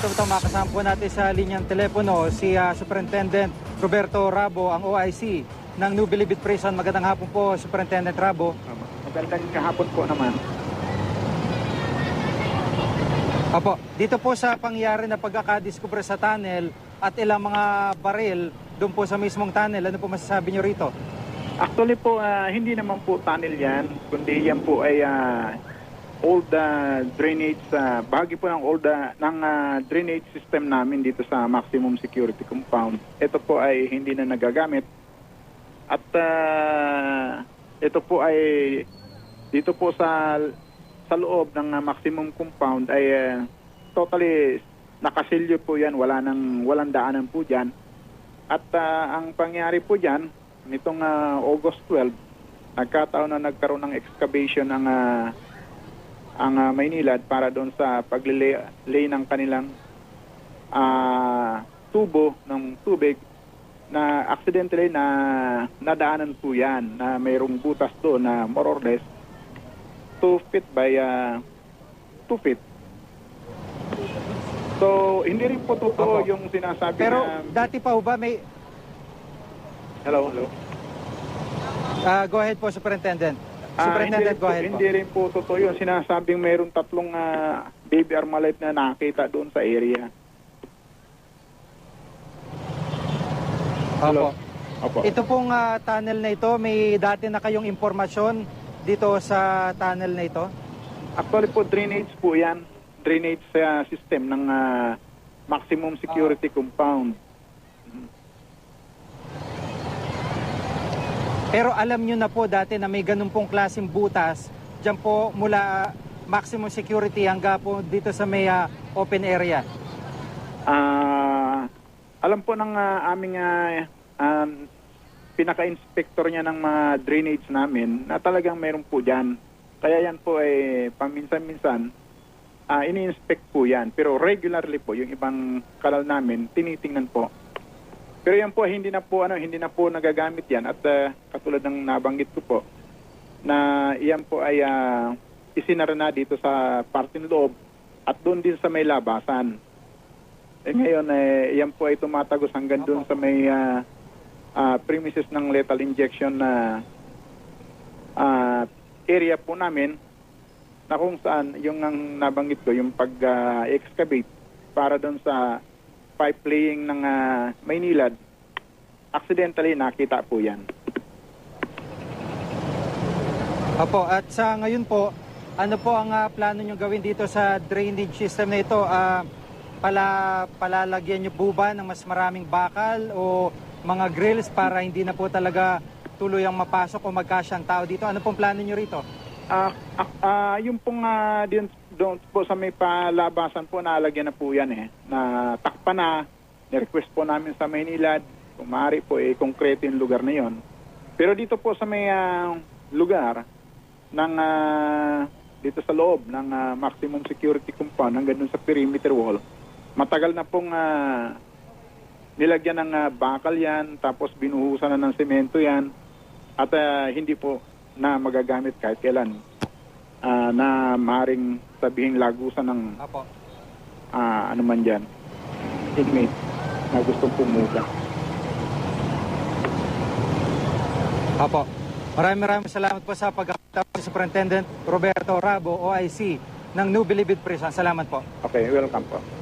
punta makasama po natin sa linyang telepono si ah, Superintendent Roberto Rabo, ang OIC ng New Bilibid Prison. Magandang hapon po, Superintendent Rabo. Magandang kahapon po naman. Apo, dito po sa pangyari na pagkakadiscover sa tunnel at ilang mga baril doon po sa mismong tunnel, ano po masasabi nyo rito? Actually po, ah, hindi naman po tunnel yan, kundi yan po ay ah, old ah, drainage, uh, bahagi po ng old ah, ng ah, drainage system namin dito sa maximum security compound. Ito po ay hindi na nagagamit. At ah, ito po ay dito po sa sa loob ng ah, maximum compound ay ah, totally nakasilyo po yan, wala nang walang daanan po diyan. At ah, ang pangyari po diyan nitong ah, August 12, nagkataon na nagkaroon ng excavation ng ah, ang ah, Maynilad para doon sa paglilay lay ng kanilang ah, tubo ng tubig na accidentally na nadaanan po yan na mayroong butas doon na more or less 2 feet by 2 feet. So, hindi rin po totoo Opo. yung sinasabi Pero na... dati pa ba may... Hello, hello. ah, go ahead po, Superintendent. Ah, Superintendent, hindi, go rin po, ahead po. hindi rin po totoo yun. Sinasabing mayroong tatlong ah, baby armalite na nakita doon sa area. Opo. Opo. Ito pong ah, tunnel na ito, may dati na kayong impormasyon dito sa tunnel na ito? Actually po, drainage po yan. Drainage ah, system ng ah, maximum security compound. Pero alam nyo na po dati na may ganun pong klaseng butas dyan po mula maximum security hanggang po dito sa may ah, open area. Ah, alam po ng ah, aming ah, um, pinaka-inspector niya ng mga drainage namin na talagang meron po dyan. Kaya yan po ay paminsan-minsan ah, ini-inspect po yan. Pero regularly po, yung ibang kanal namin, tinitingnan po. Pero yan po, hindi na po, ano, hindi na po nagagamit yan. At ah, katulad ng nabanggit ko po, na yan po ay uh, isinara na dito sa parting loob at doon din sa may labasan. Eh ngayon, eh, yan po ay tumatagos hanggang doon sa may ah, ah, premises ng lethal injection na ah, area po namin na kung saan yung ang nabanggit ko, yung pag-excavate para doon sa pipe laying ng ah, Maynilad, accidentally nakita po yan. Opo, at sa ngayon po, ano po ang ah, plano nyo gawin dito sa drainage system na ito? Ah, pala, palalagyan nyo po ba ng mas maraming bakal o mga grills para hindi na po talaga tuluyang mapasok o magkasyang tao dito? Ano pong plano nyo rito? Ah, ah, ah, yung pong din, doon po sa may palabasan po, nalagyan na po yan eh. Na takpa na, ni-request po namin sa Maynilad, kung maaari po eh, konkreto yung lugar na yon. Pero dito po sa may ah, lugar, ng ah, dito sa loob ng ah, maximum security compound hanggang dun sa perimeter wall, matagal na pong ah, nilagyan ng ah, bakal yan, tapos binuhusan na ng semento yan, at ah, hindi po na magagamit kahit kailan ah, na maring sabihing lagusan ng Opo. ah, ano man dyan, inmate na gustong pumuga. Opo. Maraming maraming salamat po sa pagkakita si Superintendent Roberto Rabo, OIC ng New Bilibid Prison. Salamat po. Okay, welcome po.